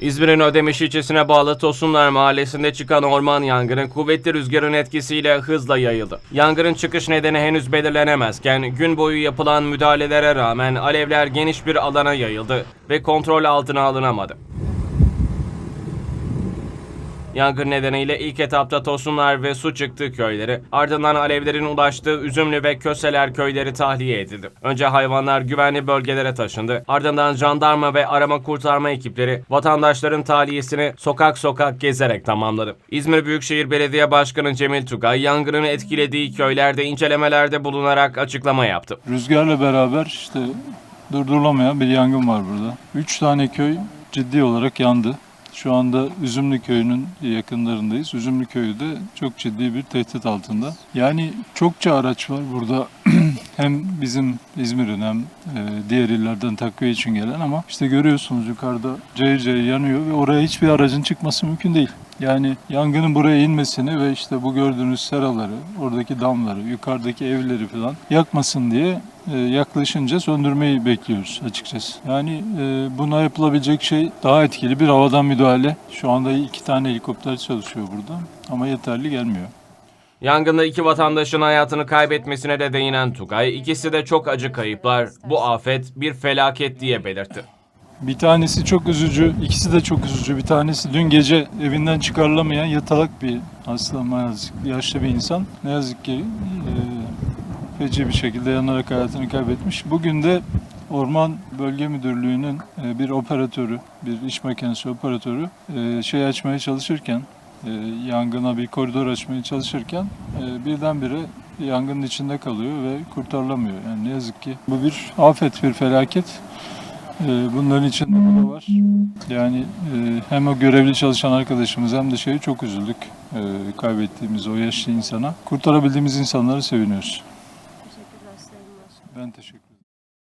İzmir'in Ödemiş ilçesine bağlı Tosunlar mahallesinde çıkan orman yangını kuvvetli rüzgarın etkisiyle hızla yayıldı. Yangının çıkış nedeni henüz belirlenemezken gün boyu yapılan müdahalelere rağmen alevler geniş bir alana yayıldı ve kontrol altına alınamadı. Yangın nedeniyle ilk etapta Tosunlar ve Su Çıktı köyleri, ardından alevlerin ulaştığı Üzümlü ve Köseler köyleri tahliye edildi. Önce hayvanlar güvenli bölgelere taşındı. Ardından jandarma ve arama kurtarma ekipleri vatandaşların tahliyesini sokak sokak gezerek tamamladı. İzmir Büyükşehir Belediye Başkanı Cemil Tugay, yangının etkilediği köylerde incelemelerde bulunarak açıklama yaptı. Rüzgarla beraber işte durdurulamayan bir yangın var burada. Üç tane köy ciddi olarak yandı. Şu anda Üzümlü Köyü'nün yakınlarındayız. Üzümlü Köyü de çok ciddi bir tehdit altında. Yani çokça araç var burada. hem bizim İzmir'in hem e, diğer illerden takviye için gelen ama işte görüyorsunuz yukarıda cayır cayır yanıyor ve oraya hiçbir aracın çıkması mümkün değil. Yani yangının buraya inmesini ve işte bu gördüğünüz seraları, oradaki damları, yukarıdaki evleri falan yakmasın diye e, yaklaşınca söndürmeyi bekliyoruz açıkçası. Yani e, buna yapılabilecek şey daha etkili bir havadan müdahale. Şu anda iki tane helikopter çalışıyor burada ama yeterli gelmiyor. Yangında iki vatandaşın hayatını kaybetmesine de değinen Tugay, ikisi de çok acı kayıplar, bu afet bir felaket diye belirtti. Bir tanesi çok üzücü, ikisi de çok üzücü. Bir tanesi dün gece evinden çıkarılamayan yatalak bir hasta maalesef yaşlı bir insan. Ne yazık ki e, feci bir şekilde yanarak hayatını kaybetmiş. Bugün de Orman Bölge Müdürlüğü'nün e, bir operatörü, bir iş makinesi operatörü e, şey açmaya çalışırken, e, yangına bir koridor açmaya çalışırken e, birdenbire yangının içinde kalıyor ve kurtarılamıyor. Yani ne yazık ki bu bir afet, bir felaket. Ee, Bunların içinde bu da var. Yani e, hem o görevli çalışan arkadaşımız hem de şeyi çok üzüldük. e, Kaybettiğimiz o yaşlı insana. Kurtarabildiğimiz insanları seviniyoruz. Teşekkürler Sayın Başkan. Ben teşekkür